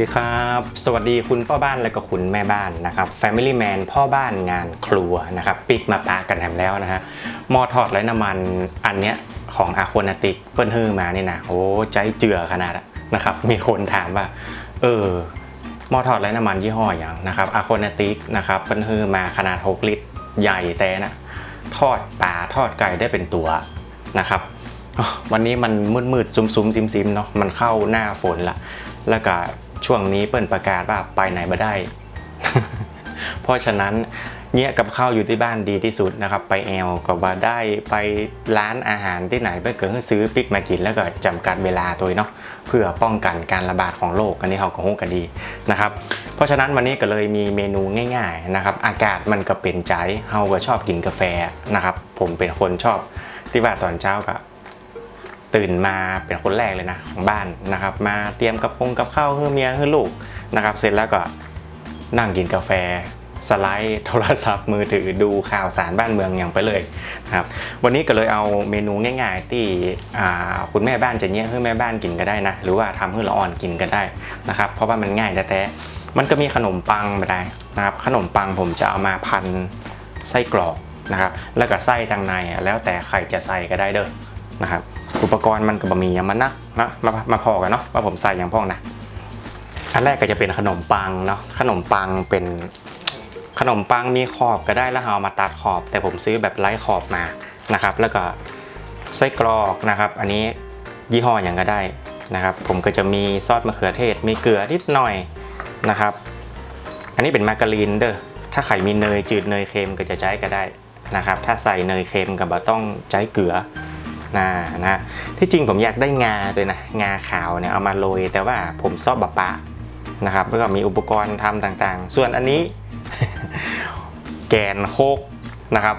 ดีครับ สวัสดีคุณพ่อบ้านและก็คุณแม่บ้านนะครับ Family Man พ่อบ้านงานครัวนะครับปิกมาปากันแถมแล้วนะฮะหม้อทอดไร้น้ำมันอันเนี้ยของอาโคนาติกเปิ้ลฮื้อมานี่นะโอ้ใจเจือขนาดนะครับ มีคนถามว่า เออหม้อทอดไร้น้ำมันยี่ห้ออย่างนะครับอาโคนาติกนะครับเปิ้ลฮื้อมาขนาด 6 ลิตร ใหญ่แต่นะทอดปลาทอดไก่ได้เป็นตัวนะครับวันนี้มันมืดๆ ซุมซุมซิมซิมๆเนาะมันเข้าหน้าฝนละแล้วก็ ช่วงนี้เปิ้นประกาศว่าไปไหนมาได้ เพราะฉะนั้นเนี่ยกับข้าวอยู่ที่บ้านดีที่สุดนะครับ ไปแอลก็ว่าได้ไปร้านอาหารที่ไหนไปเกิดซื้อปิกมากินแล้วก็จำกัดเวลาตัวเนาะเพื่อป้องกันการระบาดของโรคอันนี้เขาก็ฮู้กันดีนะครับ เพราะฉะนั้นวันนี้ก็เลยมีเมนูง่ายๆนะครับ อากาศมันก็เป็นใจเฮาก็ชอบกินกาแฟนะครับ ผมเป็นคนชอบที่ว่าตอนเช้าก็ ตื่นมาเป็นคนแรกเลยนะของบ้านนะครับ มาเตรียมกับพงกับข้าวเฮือเมียเฮือลูกนะครับ เสร็จแล้วก็นั่งกินกาแฟสไลด์โทรศัพท์มือถือดูข่าวสารบ้านเมืองอย่างไปเลยนะครับวันนี้ก็เลยเอาเมนูง่าย ๆ ที่คุณแม่บ้านจะเนี้ยให้แม่บ้านกินก็ได้นะ หรือว่าทำให้ละอ่อนกินก็ได้นะครับ เพราะว่ามันง่ายแต่มันก็มีขนมปังมาได้นะครับ ขนมปังผมจะเอามาพันไส้กรอกนะครับ แล้วก็ไส้ทางในแล้วแต่ใครจะใส่ก็ได้เด้อนะครับ อุปกรณ์มันกับบะหมี่มันนะนะมามาพอกันเนาะว่าผมใส่อย่างพ่องนะอันแรกก็จะเป็นขนมปังเนาะขนมปังเป็นขนมปังมีขอบก็ได้แล้วเอามาตัดขอบ แต่ผมซื้อแบบไร้ขอบมานะครับ แล้วก็ไส้กรอกนะครับ อันนี้ยี่ห้ออย่างก็ได้นะครับ ผมก็จะมีซอสมะเขือเทศ มีเกลือนิดหน่อยนะครับ อันนี้เป็นมาการีนเด้อถ้าใครมีเนยจืดเนยเค็มก็จะใช้ก็ได้นะครับ ถ้าใส่เนยเค็มก็บ่ต้องใช้เกลือ นะนะที่จริงผมอยากได้งาด้วยนะงาขาวเนี่ยเอามาโรยแต่ว่าผมชอบบะปะนะครับแล้วก็มีอุปกรณ์ทำต่างๆ ส่วนอันนี้แกนโคกนะครับ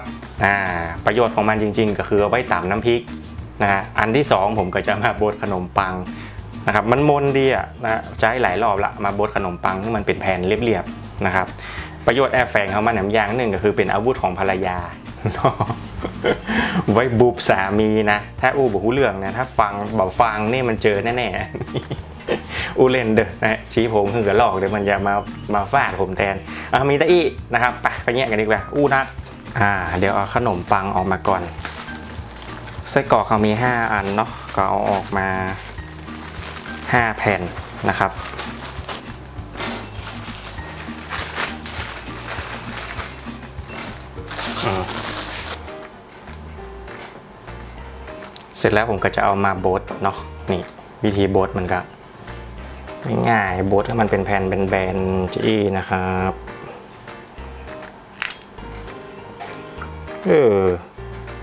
ประโยชน์ของมันจริง ๆ ก็คือเอาไว้ตำน้ำพริกนะฮะอันที่สองผมก็จะมาบดขนมปังนะครับมันมนดีอะนะใช้หลายรอบละมาบดขนมปังให้มันเป็นแผ่นเรียบๆนะครับประโยชน์แอบแฝงของมันอย่างอย่างหนึ่งก็คือเป็นอาวุธของภรรยา ไว้บุบสามีนะ ถ้าอู้บอกหูเรื่องนะ ถ้าฟังบอกฟังนี่มันเจอแน่ๆอูเล่นเด้อนะชี้ผมคือกระลอกเดี๋ยวมันจะมามาฟาดผมแทนอะมีตะอี้นะครับไปไปแยกกันดีกว่าอู้นัดอ่า เดี๋ยวเอาขนมปังออกมาก่อนไส้กรอกเขามี 5 อันเนาะก็เอาออกมา 5 แผ่นนะครับ เสร็จแล้วผมก็จะเอามาโบดเนาะนี่วิธีโบดมันก็ง่ายๆโบดให้มันเป็นแผ่นเป็นแบนๆจี้นะครับเออ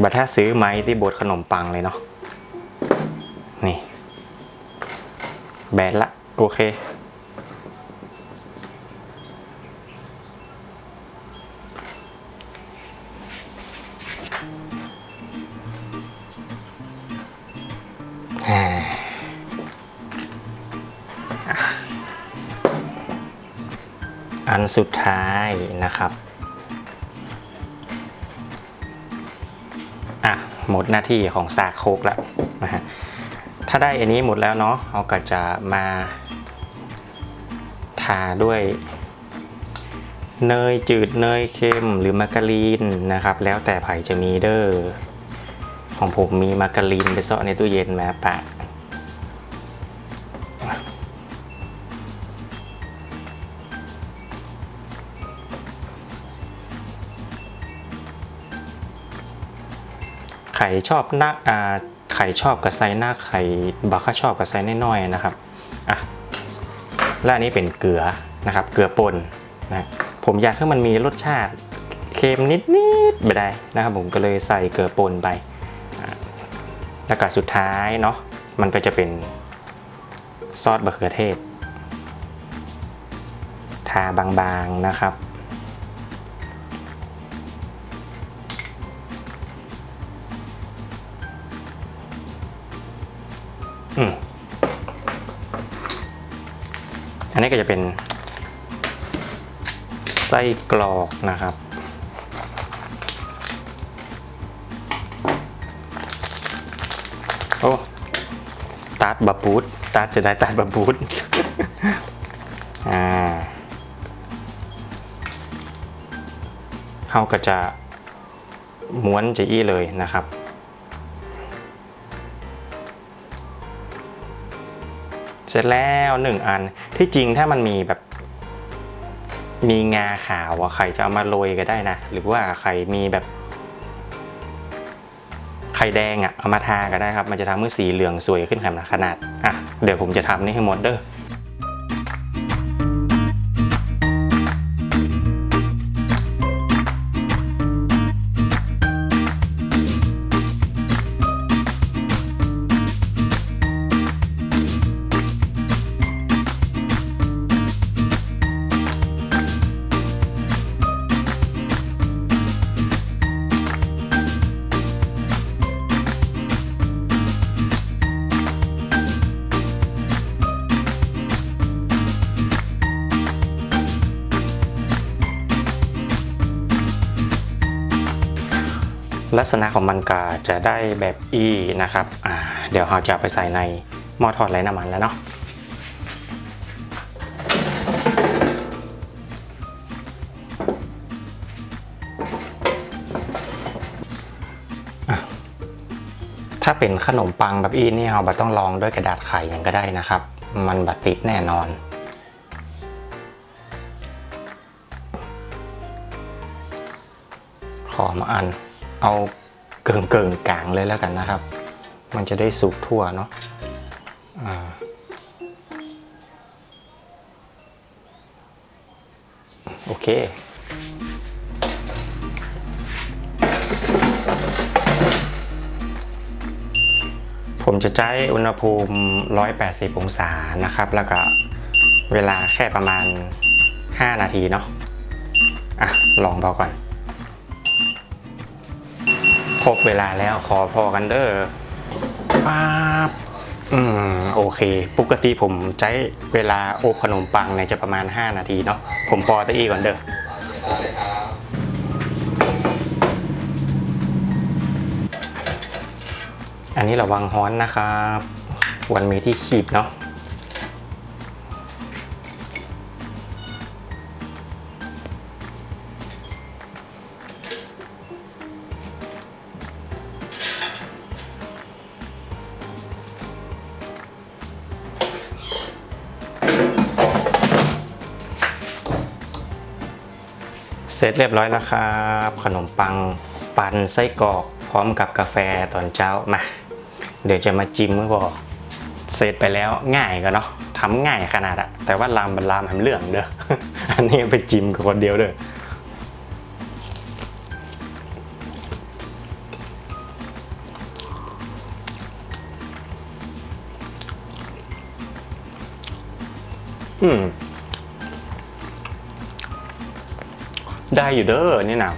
บัตถ้าซื้อไม้ที่โบดขนมปังเลยเนาะนี่แบนละโอเค อันสุดท้ายนะครับอะหมดหน้าที่ของสากโคกแล้วนะฮะถ้าได้อันนี้หมดแล้วเนาะเราก็จะมาทาด้วยเนยจืดเนยเค็มหรือมาการีนนะครับ แล้วแต่ไผ่จะมีเด้อของผมมีมาการีนไปซ่อนในตู้เย็นมาปะ ไข่ชอบนักอ่าไข่ชอบกับไซหน้าไข่บักค่าชอบกับไซน้อยๆนะครับอะและอันนี้เป็นเกลือนะครับ เกลือป่นนะผมอยากให้มันมีรสชาติเค็มนิดๆไปได้นะครับ ผมก็เลยใส่เกลือป่นไปแล้วก็สุดท้ายเนาะมันก็จะเป็นซอสมะเขือเทศ ทาบางๆนะครับ อันนี้ก็จะเป็นไส้กรอกนะครับ โอ้ตัดบะบูดตัดจะได้ตัดบะบูดอ่าเขาก็จะม้วนจะอี้เลยนะครับ เสร็จแล้วหนึ่งอันที่จริงถ้ามันมีแบบ มีงาขาวอะใครจะเอามาโรยก็ได้นะ หรือว่าใครมีแบบไข่แดงอะเอามาทาก็ได้ครับ มันจะทำให้สีเหลืองสวยขึ้นขนาดอะเดี๋ยวผมจะทำนี่ให้หมดเด้อ ลักษณะของมันก็จะได้แบบอีนะครับเดี๋ยวเราจะไปใส่ในหม้อทอดไร้น้ำมันแล้วเนาะถ้าเป็นขนมปังแบบอีนี่เราบัต้องลองด้วยกระดาษไข่อย่างก็ได้นะครับ มันบัดติดแน่นอน ขอมาอัน เอาเกิงเกิงกลางเลยแล้วกันนะครับ มันจะได้สุกทั่วเนาะโอเค ผมจะใช้อุณหภูมิ 180 องศานะครับ แล้วก็เวลาแค่ประมาณ 5 นาทีเนาะอะ ลองเบาก่อน ครบเวลาแล้วขอพอกันเด้อป๊าบอืมโอเค ปกติผมใช้เวลาอบขนมปังเนี่ยจะประมาณ 5 นาทีเนาะผมปอตะอี้ก่อนเด้ออันนี้ระวังฮ้อนนะครับ วันมีที่ขีบเนาะ เสร็จเรียบร้อยแล้วครับ ขนมปังปันไส้กรอกพร้อมกับกาแฟตอนเช้ามาเดี๋ยวจะมาจิ้มเมื่อบอกเสร็จไปแล้วง่ายกันเนาะทำง่ายขนาดอะแต่ว่าลามบันลามทำเรื่องเด้ออันนี้ไปจิ้มกับคนเดียวเด้ออืม ได้อยู่เด้อนี่นะ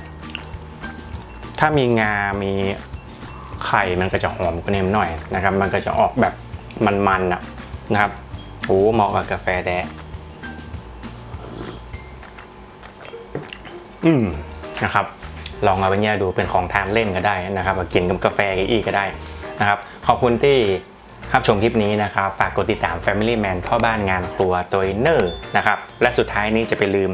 ถ้ามีงา มีไข่มันก็จะหอมกว่านี้หน่อยนะครับ มันก็จะออกแบบมันๆน่ะนะครับโอ้เหมาะกับกาแฟแดงอืมนะครับ ลองเอาไปเนี่ดูเป็นของทานเล่นก็ได้นะครับกินกับกาแฟอีกก็ได้นะครับ ขอบคุณที่รับชมคลิปนี้นะครับ ฝากกดติดตาม Family Man พ่อบ้านงานครัวตัวเนอร์นะครับ และสุดท้ายนี้จะไปลืม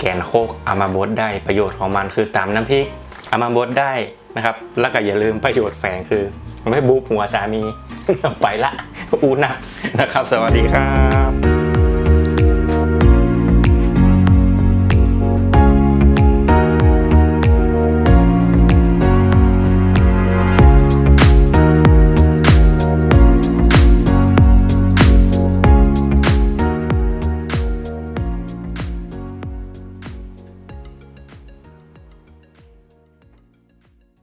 แกนโคกเอามาบดได้ประโยชน์ของมันคือตามน้ำพริกเอามาบดได้นะครับ แล้วก็อย่าลืมประโยชน์แฝงคือไม่บูบหัวสามีไปละอูนักนะครับ สวัสดีครับ